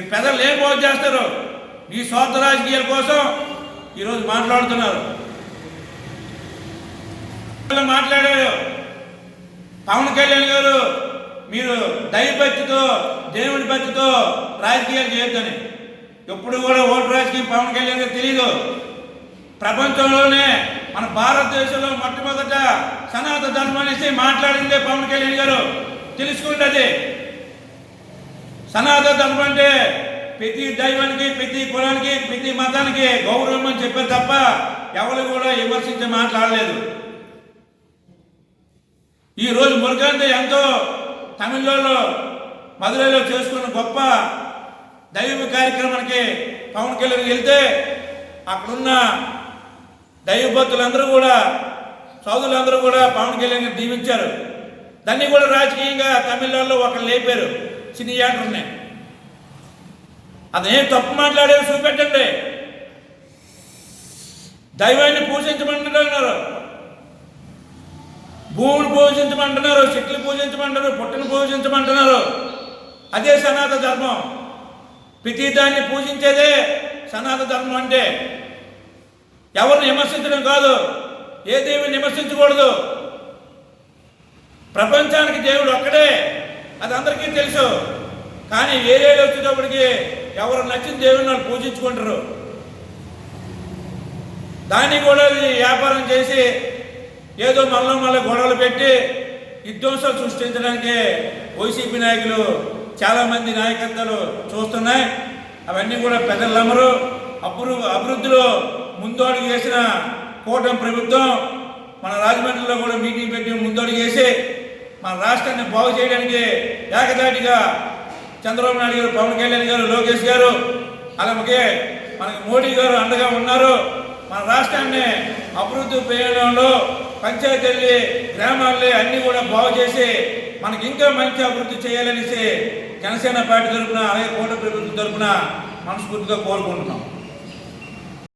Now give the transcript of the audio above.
మీరు పెద్దలు ఏం బాగు చేస్తారు మీ స్వార్థ రాజకీయాల కోసం ఈరోజు మాట్లాడుతున్నారు. మాట్లాడారు? పవన్ కళ్యాణ్ గారు మీరు దైవభక్తితో దేవుడి భక్తితో రాజకీయాలు చేయొద్దని. ఎప్పుడు కూడా ఓటు రాజకీయం పవన్ కళ్యాణ్ గారు తెలియదు ప్రపంచంలోనే మన భారతదేశంలో మొట్టమొదట సనాతన ధర్మాన్ని మాట్లాడిందే పవన్ కళ్యాణ్ గారు. తెలుసుకుంటుంది సనాతన ధర్మం అంటే ప్రతి దైవానికి ప్రతి కులానికి ప్రతి మతానికి గౌరవం అని చెప్పారు తప్ప ఎవరు కూడా విమర్శించి మాట్లాడలేదు ఈరోజు రోజు మురుగంత ఎంతో తమిళలో మధురైలో చేసుకున్న గొప్ప దైవ కార్యక్రమానికి పవన్ కళ్యాణ్ వెళ్తే అక్కడున్న దైవభక్తులందరూ కూడా సోదరులందరూ కూడా పవన్ కళ్యాణ్ దీవించారు. దాన్ని కూడా రాజకీయంగా తమిళనాడులో ఒకరు లేపారు. సినీ అదేం తప్పు మాట్లాడారు చూపెట్టండి. దైవాన్ని పూజించమంటున్నారు భూమిని పూజించమంటున్నారు చెట్లు పూజించమంటున్నారు పుట్టను పూజించమంటున్నారు. అదే సనాతన ధర్మం. ప్రతి దాన్ని పూజించేదే సనాతన ధర్మం అంటే. ఎవరిని విమర్శించడం కాదు ఏ దేవుని విమర్శించకూడదు. ప్రపంచానికి దేవుడు ఒక్కడే. అది అందరికీ తెలుసు. కానీ ఏరియాలో వచ్చేటప్పటికి ఎవరు నచ్చిన దేవుని వాళ్ళు పూజించుకుంటారు. దాన్ని కూడా వ్యాపారం చేసి ఏదో మళ్ళీ మళ్ళీ గొడవలు పెట్టి విధ్వంసాలు సృష్టించడానికి వైసీపీ నాయకులు చాలామంది నాయకత్వాలు చూస్తున్నాయి. అవన్నీ కూడా పెద్దలమ్మరు అభివృ అభివృద్ధిలో ముందడుగు వేసిన కూటమి ప్రభుత్వం మన రాజమండ్రిలో కూడా మీటింగ్ పెట్టి ముందడుగు వేసి మన రాష్ట్రాన్ని బాగు చేయడానికి ఏకదాటిగా చంద్రబాబు నాయుడు గారు పవన్ కళ్యాణ్ గారు లోకేష్ గారు అలాగే మనకి మోడీ గారు అండగా ఉన్నారు. మన రాష్ట్రాన్ని అభివృద్ధి చేయడంలో పంచాయతీల్ని గ్రామాల్ని అన్నీ కూడా బాగు చేసి మనకి ఇంకా మంచి అభివృద్ధి చేయాలనేసి జనసేన పార్టీ తరఫున అలాగే కోట ప్రభుత్వం తరఫున మనస్ఫూర్తిగా కోరుకుంటున్నాం.